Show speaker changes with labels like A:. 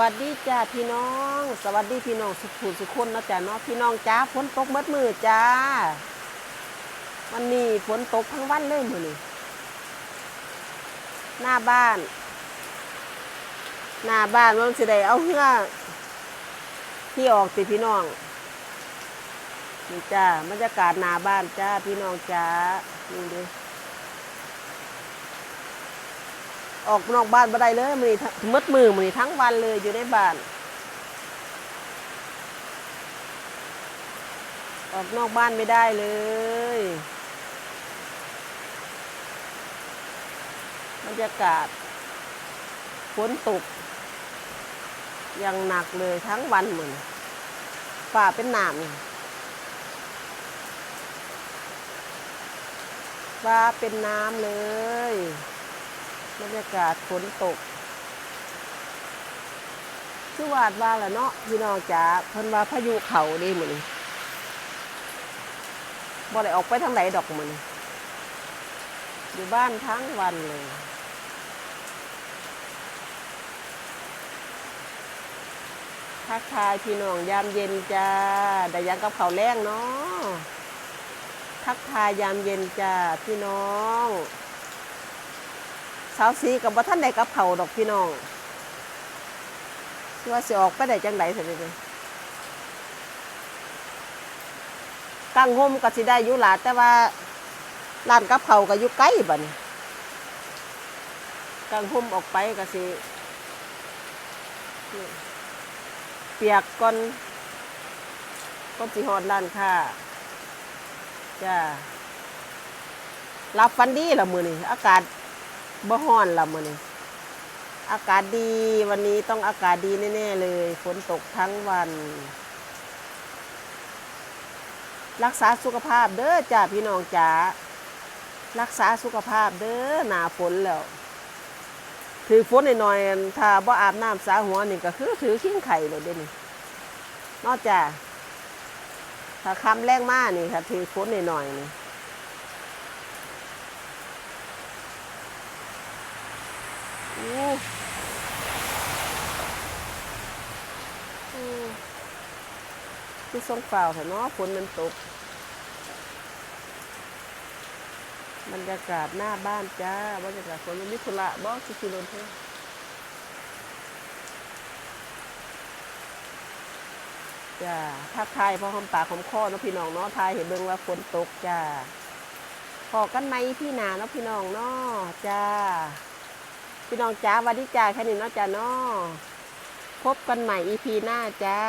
A: วัสดีจ้าพี่น้อง สวัสดีพี่น้องสุขุสุขคนนะจ้าเนาะพี่น้องจ้าฝนตกเมดมือจ้าวันนี้ฝนตกทั้งวันเลยมือนี่หน้าบ้าน หน้าบ้านมันสิได้เอาเหือที่ออกติพี่น้องนี่จ้าบรรยากาศหน้าบ้านจ้าพี่น้องจ้านี่เด้ ออกนอกบ้านบ่ได้เลยมือนี้ทั้งมืดมือมือนี้ทั้งวันเลยอยู่ในบ้าน ออกนอกบ้านไม่ได้เลย บรรยากาศฝนตกอย่างหนักเลยทั้งวันเหมือนฝ่าเป็นหนามฟ้าเป็นน้ำเลยากาศฝนตกคือวาดว่าแหละเนาะพี่น้องจ๋าเพิ่นว่าพายุเขาดีมื้อนี้บ่ได้ออกไปทางไหนดอกมื้อนอยู่บ้านทั้งวันเลยทักทายพี่น้องยามเย็นจ้าได้ยังกับเขาแรงเนาะทักทายยามเย็นจ้าพี่น้องาวสีกับบ่าท่านใดกับเขาดอกพี่น้องว่าสิออกไปได้จังไดสิเด้กังห่มก็สิได้อยู่หลาแต่ว่าร้านกับเขาก็อยู่ไกลบัดนี้กังห่มออกไปก็สิเปียกก่อนก่อนสิฮอดร้านค้าจ้ารับฟันดีละมือนี้อากาศ บ่ฮ้อนละมื้อนี้อากาศดีวันนี้ต้องอากาศดีแน่ๆเลยฝนตกทั้งวัน รักษาสุขภาพเด้อจ้าพี่น้องจ๋ารักษาสุขภาพเด้อหนาฝนแล้ว ถือฝนหน่อยๆถ้าบ่อาบน้ำสาหัวนี่ก็คือถือขิ้งไข่เลยเด้นี่นอกจากถ้าคำแรงมากนี่ค่ะถือฝนหน่อยๆนี่ โอ้คือส่งเปล่าเถอะเนาะฝนมันตก บรรยากาศหน้าบ้านจ้าบรรยากาศฝนมันมิถุระบอกสิกิโลเท่าจ้าทักทายพอหอมปากหอมคอเนาะพี่น้องเนาะทายเห็นเบิ่งว่าฝนตกจ้าพอกันไหมพี่นาเนาะพี่น้องเนาะจ้า พี่น้องจ้าวันนี้จ้าแค่นี้เนาะจ้าเนาะพบกันใหม่ EP หน้าจ้า